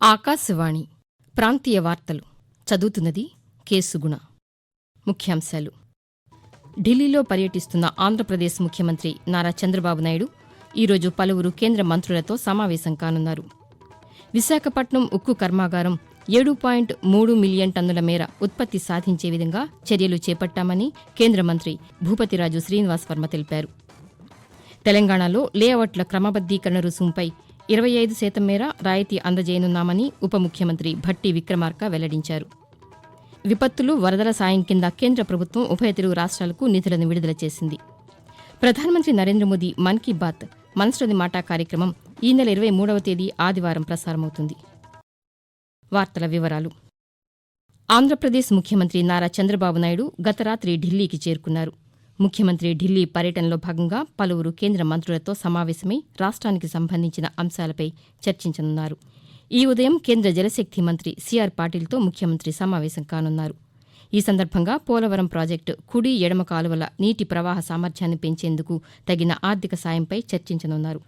ఆకాశవాణి ప్రాంతీయ వార్తలు. చదువుతున్నది కేసుగుణ. ముఖ్యాంశాలు. ఢిల్లీలో పర్యటిస్తున్న ఆంధ్రప్రదేశ్ ముఖ్యమంత్రి నారా చంద్రబాబు నాయుడు ఈరోజు పలువురు కేంద్ర మంత్రులతో సమావేశం కానున్నారు. విశాఖపట్నం ఉక్కు కర్మాగారం ఏడు పాయింట్ మూడు మిలియన్ టన్నుల మేర ఉత్పత్తి సాధించే విధంగా చర్యలు చేపట్టామని కేంద్ర మంత్రి భూపతిరాజు శ్రీనివాస్ వర్మ తెలిపారు. తెలంగాణలో లేఅవుట్ల క్రమబద్దీకరణ రుసుముపై ఇరవై ఐదు శాతం మేర రాయితీ అందజేయనున్నామని ఉప ముఖ్యమంత్రి భట్టి విక్రమార్క వెల్లడించారు. విపత్తులు వరదల సాయం కింద కేంద్ర ప్రభుత్వం ఉభయ తెలుగు రాష్ట్రాలకు నిధులను విడుదల చేసింది. ప్రధానమంత్రి నరేంద్ర మోదీ మన్ కీ బాత్ మనసులోని మాట కార్యక్రమం ఈ నెల ఇరవై మూడవ తేదీ ఆదివారం ప్రసారమవుతుంది. వార్తల వివరాలు. ఆంధ్రప్రదేశ్ ముఖ్యమంత్రి నారా చంద్రబాబు నాయుడు గత రాత్రి ఢిల్లీకి చేరుకున్నారు. ముఖ్యమంత్రి ఢిల్లీ పర్యటనలో భాగంగా పలువురు కేంద్ర మంత్రులతో సమావేశమై రాష్ట్రానికి సంబంధించిన అంశాలపై చర్చించనున్నారు. ఈ ఉదయం కేంద్ర జలశక్తి మంత్రి సిఆర్ పాటిల్తో ముఖ్యమంత్రి సమావేశం కానున్నారు. ఈ సందర్భంగా పోలవరం ప్రాజెక్టు కుడి ఎడమ కాలువల నీటి ప్రవాహ సామర్థ్యాన్ని పెంచేందుకు తగిన ఆర్థిక సాయంపై చర్చించనున్నారు.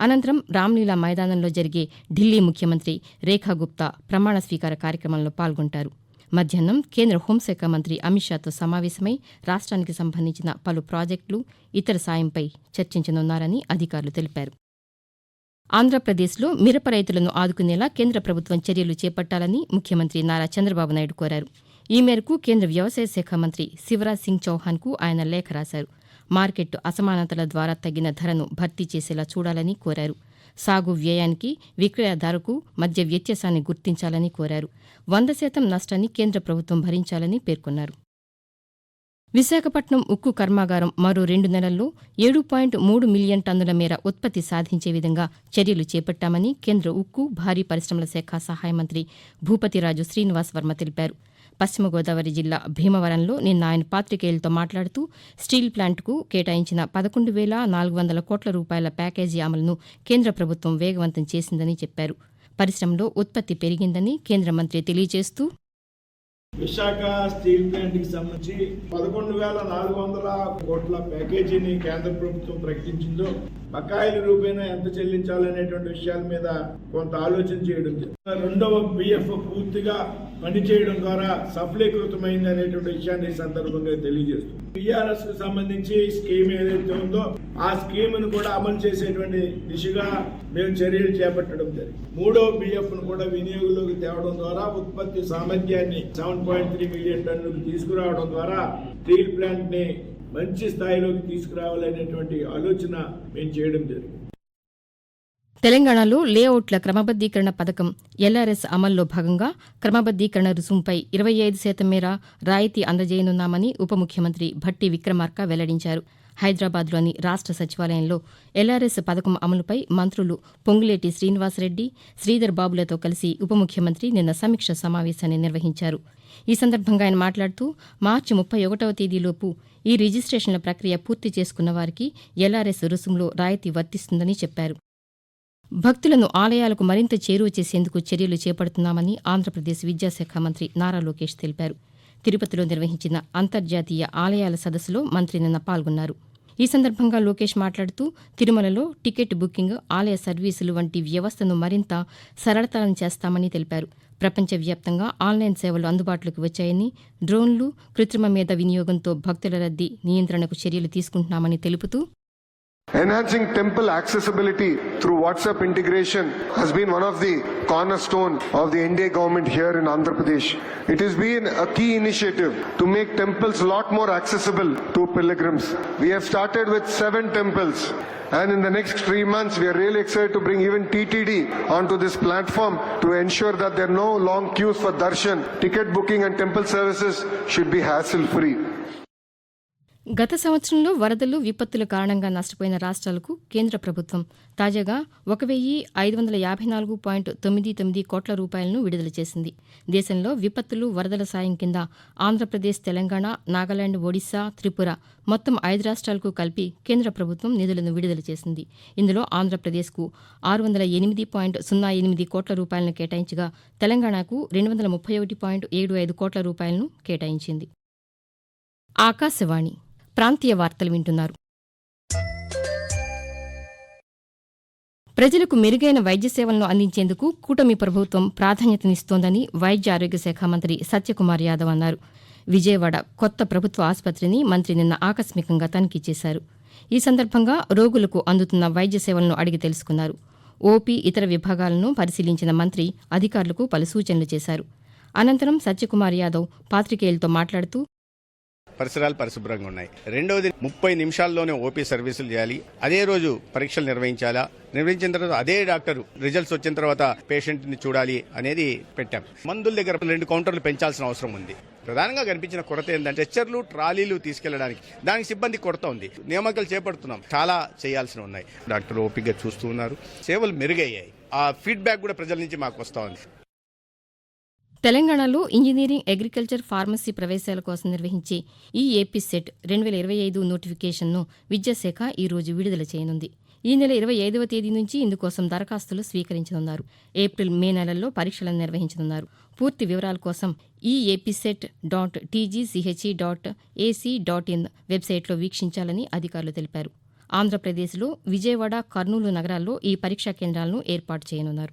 అనంతరం రామ్లీలా మైదానంలో జరిగే ఢిల్లీ ముఖ్యమంత్రి రేఖా గుప్తా ప్రమాణ స్వీకార కార్యక్రమంలో పాల్గొంటారు. మధ్యాహ్నం కేంద్ర హోంశాఖ మంత్రి అమిత్ షాతో సమావేశమై రాష్ట్రానికి సంబంధించిన పలు ప్రాజెక్టులు ఇతర సాయంపై చర్చించనున్నారని అధికారులు తెలిపారు. ఆంధ్రప్రదేశ్లో మిరప రైతులను ఆదుకునేలా కేంద్ర ప్రభుత్వం చర్యలు చేపట్టాలని ముఖ్యమంత్రి నారా చంద్రబాబు నాయుడు కోరారు. ఈ మేరకు కేంద్ర వ్యవసాయ శాఖ మంత్రి శివరాజ్ సింగ్ చౌహాన్కు ఆయన లేఖ రాశారు. మార్కెట్ అసమానతల ద్వారా తగిన ధరను భర్తీ చేసేలా చూడాలని కోరారు. సాగు వ్యయానికి విక్రయదారుకు మధ్య వ్యత్యాసాన్ని గుర్తించాలని కోరారు. వంద శాతం నష్టాన్ని కేంద్ర ప్రభుత్వం భరించాలని పేర్కొన్నారు. విశాఖపట్నం ఉక్కు కర్మాగారం మరో రెండు నెలల్లో ఏడు పాయింట్ మూడు మిలియన్ టన్నుల మేర ఉత్పత్తి సాధించే విధంగా చర్యలు చేపట్టామని కేంద్ర ఉక్కు భారీ పరిశ్రమల శాఖ సహాయ మంత్రి భూపతిరాజు శ్రీనివాస్ వర్మ తెలిపారు. పశ్చిమ గోదావరి జిల్లా భీమవరంలో నిన్న ఆయన పాతికేయులతో మాట్లాడుతూ స్టీల్ ప్లాంట్కు కేటాయించిన పదకొండు వేల నాలుగు వందల కోట్ల రూపాయల ప్యాకేజీ అమలును కేంద్ర ప్రభుత్వం వేగవంతం చేసిందని చెప్పారు. పరిశ్రమలో ఉత్పత్తి పెరిగిందని కేంద్ర మంత్రి తెలియజేస్తూ విశాఖ స్టీల్ ప్లాంట్కి సంబంధించి పదకొండు వేల నాలుగు వందల కోట్ల ప్యాకేజీని కేంద్ర ప్రభుత్వం ప్రకటించిందో బకాయిల రూపేణా ఎంత చెల్లించాలనేటువంటి విషయాల మీద కొంత ఆలోచన చేయడం రెండవ బిఎఫ్ పూర్తిగా పనిచేయడం ద్వారా సఫలీకృతమైంది అనేటువంటి విషయాన్ని ఈ సందర్భంగా తెలియజేస్తుంది టీఆర్ఎస్కు సంబంధించి స్కీమ్ ఏదైతే ఉందో ఆ స్కీమ్ను కూడా అమలు చేసేటువంటి దిశగా మేము చర్యలు చేపట్టడం జరిగింది. మూడో బిఎఫ్ను కూడా వినియోగంలోకి తేవడం ద్వారా ఉత్పత్తి సామర్థ్యాన్ని సెవెన్ పాయింట్ త్రీ మిలియన్ టన్నులకు తీసుకురావడం ద్వారా స్టీల్ ప్లాంట్ని మంచి స్థాయిలోకి తీసుకురావాలనేటువంటి ఆలోచన మేము చేయడం జరిగింది. తెలంగాణలో లేఅవుట్ల క్రమబద్దీకరణ పథకం ఎల్ఆర్ఎస్ అమల్లో భాగంగా క్రమబద్దీకరణ రుసుముపై ఇరవై ఐదు శాతం మేర రాయితీ అందజేయనున్నామని ఉప ముఖ్యమంత్రి భట్టి విక్రమార్క వెల్లడించారు. హైదరాబాద్లోని రాష్ట్ర సచివాలయంలో ఎల్ఆర్ఎస్ పథకం అమలుపై మంత్రులు పొంగులేటి శ్రీనివాసరెడ్డి శ్రీధర్ బాబులతో కలిసి ఉప ముఖ్యమంత్రి నిన్న సమీక్ష సమావేశాన్ని నిర్వహించారు. ఈ సందర్భంగా ఆయన మాట్లాడుతూ మార్చి ముప్పై ఒకటవ తేదీలోపు ఈ రిజిస్ట్రేషన్ల ప్రక్రియ పూర్తి చేసుకున్న వారికి ఎల్ఆర్ఎస్ రుసుములో రాయితీ వర్తిస్తుందని చెప్పారు. భక్తులను ఆలయాలకు మరింత చేరువ చేసేందుకు చర్యలు చేపడుతున్నామని ఆంధ్రప్రదేశ్ విద్యాశాఖ మంత్రి నారా లోకేష్ తెలిపారు. తిరుపతిలో నిర్వహించిన అంతర్జాతీయ ఆలయాల సదస్సులో మంత్రి నిన్న పాల్గొన్నారు. ఈ సందర్భంగా లోకేష్ మాట్లాడుతూ తిరుమలలో టికెట్ బుకింగ్ ఆలయ సర్వీసులు వంటి వ్యవస్థను మరింత సరళతరం చేస్తామని తెలిపారు. ప్రపంచవ్యాప్తంగా ఆన్లైన్ సేవలు అందుబాటులోకి వచ్చాయని డ్రోన్లు కృత్రిమ మేధ వినియోగంతో భక్తుల రద్దీ నియంత్రణకు చర్యలు తీసుకుంటున్నామని తెలుపుతూ Enhancing temple accessibility through WhatsApp integration has been one of the cornerstone of the NDA government here in Andhra Pradesh. It has been a key initiative to make temples a lot more accessible to pilgrims. We have started with seven temples. And in the next three months, we are really excited to bring even TTD onto this platform to ensure that there are no long queues for darshan. Ticket booking and temple services should be hassle free. గత సంవత్సరంలో వరదలు విపత్తుల కారణంగా నష్టపోయిన రాష్ట్రాలకు కేంద్ర ప్రభుత్వం తాజాగా ఒక వెయ్యి ఐదు వందల యాభై నాలుగు పాయింట్ తొమ్మిది తొమ్మిది కోట్ల రూపాయలను విడుదల చేసింది. దేశంలో విపత్తులు వరదల సాయం కింద ఆంధ్రప్రదేశ్ తెలంగాణ నాగాలాండ్ ఒడిశా త్రిపుర మొత్తం ఐదు రాష్ట్రాలకు కలిపి కేంద్ర ప్రభుత్వం నిధులను విడుదల చేసింది. ఇందులో ఆంధ్రప్రదేశ్కు ఆరు వందల ఎనిమిది పాయింట్ సున్నా ఎనిమిది కోట్ల రూపాయలను కేటాయించగా తెలంగాణకు రెండు వందల ముప్పై ఒకటి పాయింట్ ఏడు ఐదు కోట్ల రూపాయలను కేటాయించింది. ఆకాశవాణి ప్రాంతీయ వార్తలు వింటున్నారు. ప్రజలకు మెరుగైన వైద్య సేవలను అందించేందుకు కూటమి ప్రభుత్వం ప్రాధాన్యతనిస్తోందని వైద్య ఆరోగ్య శాఖ మంత్రి సత్యకుమార్ యాదవ్ అన్నారు. విజయవాడ కొత్త ప్రభుత్వ ఆసుపత్రిని మంత్రి నిన్న ఆకస్మికంగా తనిఖీ చేశారు. ఈ సందర్భంగా రోగులకు అందుతున్న వైద్య సేవలను అడిగి తెలుసుకున్నారు. ఓపీ ఇతర విభాగాలను పరిశీలించిన మంత్రి అధికారులకు పలు సూచనలు చేశారు. అనంతరం సత్యకుమార్ యాదవ్ పాతికేయులతో మాట్లాడుతూ పరిసరాలు పరిశుభ్రంగా ఉన్నాయి. రెండవది ముప్పై నిమిషాల్లోనే ఓపీ సర్వీసులు చేయాలి. అదే రోజు పరీక్షలు నిర్వహించాలా? నిర్వహించిన తర్వాత అదే డాక్టర్ రిజల్ట్స్ వచ్చిన తర్వాత పేషెంట్ని చూడాలి అనేది పెట్టాం. మందుల దగ్గర రెండు కౌంటర్లు పెంచాల్సిన అవసరం ఉంది. ప్రధానంగా కనిపించిన కొరత ఏంటంటే హెచ్చర్లు ట్రాలీలు తీసుకెళ్ళడానికి దానికి సిబ్బంది కొరత ఉంది. నియామకాలు చేపడుతున్నాం. చాలా చేయాల్సి ఉన్నాయి. డాక్టర్ ఓపికగా చూస్తూ ఉన్నారు. సేవలు మెరుగయ్యాయి. ఆ ఫీడ్బ్యాక్ కూడా ప్రజల నుంచి మాకు వస్తా ఉంది. తెలంగాణలో ఇంజనీరింగ్ అగ్రికల్చర్ ఫార్మసీ ప్రవేశాల కోసం నిర్వహించే ఈ ఏపీ సెట్ రెండు వేల ఇరవై ఐదు నోటిఫికేషన్ను విద్యాశాఖ ఈ రోజు విడుదల చేయనుంది. ఈ నెల ఇరవై ఐదవ తేదీ నుంచి ఇందుకోసం దరఖాస్తులు స్వీకరించనున్నారు. ఏప్రిల్ మే నెలల్లో పరీక్షలను నిర్వహించనున్నారు. పూర్తి వివరాల కోసం ఈ APCET dot TGCHE dot AC dot in వెబ్సైట్లో వీక్షించాలని అధికారులు తెలిపారు. ఆంధ్రప్రదేశ్లో విజయవాడ కర్నూలు నగరాల్లో ఈ పరీక్షా కేంద్రాలను ఏర్పాటు చేయనున్నారు.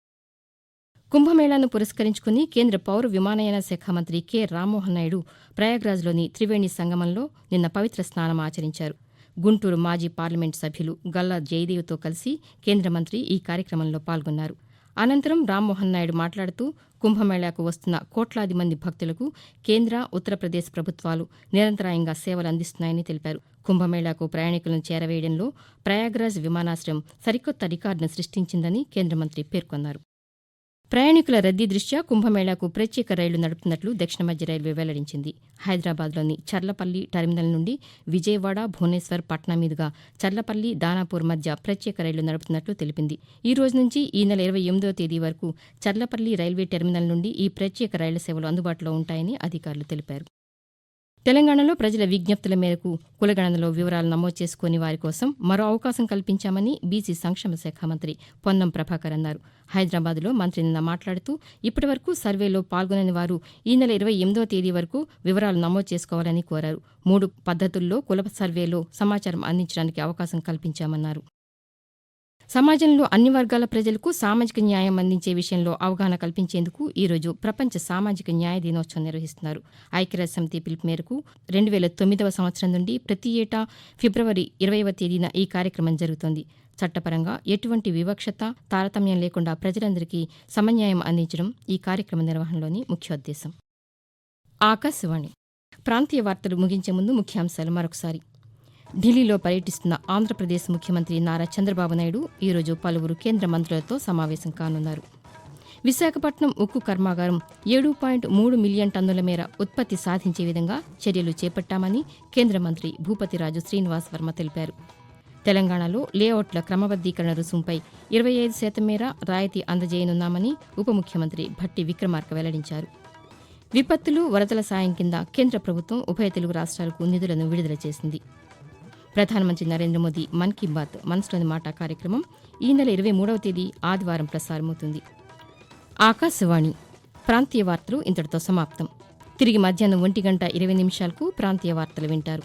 కుంభమేళాను పురస్కరించుకుని కేంద్ర పౌర విమానయాన శాఖ మంత్రి కె. రామ్మోహన్ నాయుడు ప్రయాగ్రాజ్లోని త్రివేణి సంగమంలో నిన్న పవిత్ర స్నానం ఆచరించారు. గుంటూరు మాజీ పార్లమెంట్ సభ్యులు గల్లా జయదేవ్తో కలిసి కేంద్ర మంత్రి ఈ కార్యక్రమంలో పాల్గొన్నారు. అనంతరం రామ్మోహన్ నాయుడు మాట్లాడుతూ కుంభమేళాకు వస్తున్న కోట్లాది మంది భక్తులకు కేంద్ర ఉత్తరప్రదేశ్ ప్రభుత్వాలు నిరంతరాయంగా సేవలు అందిస్తున్నాయని తెలిపారు. కుంభమేళాకు ప్రయాణికులను చేరవేయడంలో ప్రయాగ్రాజ్ విమానాశ్రయం సరికొత్త రికార్డును సృష్టించిందని కేంద్ర మంత్రి పేర్కొన్నారు. ప్రయాణికుల రద్దీ దృష్ట్యా కుంభమేళాకు ప్రత్యేక రైళ్ళు నడుపుతున్నట్లు దక్షిణ మధ్య రైల్వే వెల్లడించింది. హైదరాబాద్లోని చర్లపల్లి టెర్మినల్ నుండి విజయవాడ భువనేశ్వర్ పట్నా మీదుగా చర్లపల్లి దానాపూర్ మధ్య ప్రత్యేక రైళ్ళు నడుపుతున్నట్లు తెలిపింది. ఈ రోజు నుంచి ఈ నెల ఇరవై ఎనిమిదో తేదీ వరకు చర్లపల్లి రైల్వే టెర్మినల్ నుండి ఈ ప్రత్యేక రైళ్ళ సేవలు అందుబాటులో ఉంటాయని అధికారులు తెలిపారు. తెలంగాణలో ప్రజల విజ్ఞప్తుల మేరకు కులగణనలో వివరాలు నమోదు చేసుకుని వారి కోసం మరో అవకాశం కల్పించామని బీసీ సంక్షేమ శాఖ మంత్రి పొన్నం ప్రభాకర్ అన్నారు. హైదరాబాద్లో మంత్రి నిన్న మాట్లాడుతూ ఇప్పటి వరకు సర్వేలో పాల్గొనని వారు ఈ నెల ఇరవై ఎనిమిదో తేదీ వరకు వివరాలు నమోదు చేసుకోవాలని కోరారు. మూడు పద్దతుల్లో కుల సర్వేలో సమాచారం అందించడానికి అవకాశం కల్పించామన్నారు. సమాజంలో అన్ని వర్గాల ప్రజలకు సామాజిక న్యాయం అందించే విషయంలో అవగాహన కల్పించేందుకు ఈరోజు ప్రపంచ సామాజిక న్యాయ దినోత్సవం నిర్వహిస్తున్నారు. ఐక్యరాజ్య సమితి పిలుపు మేరకు రెండు వేల తొమ్మిదవ సంవత్సరం నుండి ప్రతి ఏటా ఫిబ్రవరి ఇరవైవ తేదీన ఈ కార్యక్రమం జరుగుతోంది. చట్టపరంగా ఎటువంటి వివక్షత తారతమ్యం లేకుండా ప్రజలందరికీ సమన్యాయం అందించడం ఈ కార్యక్రమ నిర్వహణలోని ముఖ్యోద్దేశం ఆకాశవాణి. ప్రాంతీయ వార్తలు ముగించే ముందు ముఖ్యాంశాలు మరొకసారి. ఢిల్లీలో పర్యటిస్తున్న ఆంధ్రప్రదేశ్ ముఖ్యమంత్రి నారా చంద్రబాబు నాయుడు ఈరోజు పలువురు కేంద్ర మంత్రులతో సమావేశం కానున్నారు. విశాఖపట్నం ఉక్కు కర్మాగారం ఏడు పాయింట్ మూడు మిలియన్ టన్నుల మేర ఉత్పత్తి సాధించే విధంగా చర్యలు చేపట్టామని కేంద్ర మంత్రి భూపతిరాజు శ్రీనివాస్ వర్మ తెలిపారు. తెలంగాణలో లేఅవుట్ల క్రమబద్దీకరణ రుసుంపై ఇరవై ఐదు శాతం మేర రాయితీ అందజేయనున్నామని ఉప ముఖ్యమంత్రి భట్టి విక్రమార్క వెల్లడించారు. విపత్తులు వరదల సాయం కింద కేంద్ర ప్రభుత్వం ఉభయ తెలుగు రాష్ట్రాలకు నిధులను విడుదల చేసింది. ప్రధానమంత్రి నరేంద్ర మోదీ మన్ కీ బాత్ మనసులోని మాట కార్యక్రమం ఈ నెల ఇరవై మూడవ తేదీ ఆదివారం ప్రసారమవుతుంది. ఆకాశవాణి ప్రాంతీయ వార్తలు ఇంతటితో సమాప్తం. తిరిగి మధ్యాహ్నం ఒంటి గంట ఇరవై నిమిషాలకు ప్రాంతీయ వార్తలు వింటారు.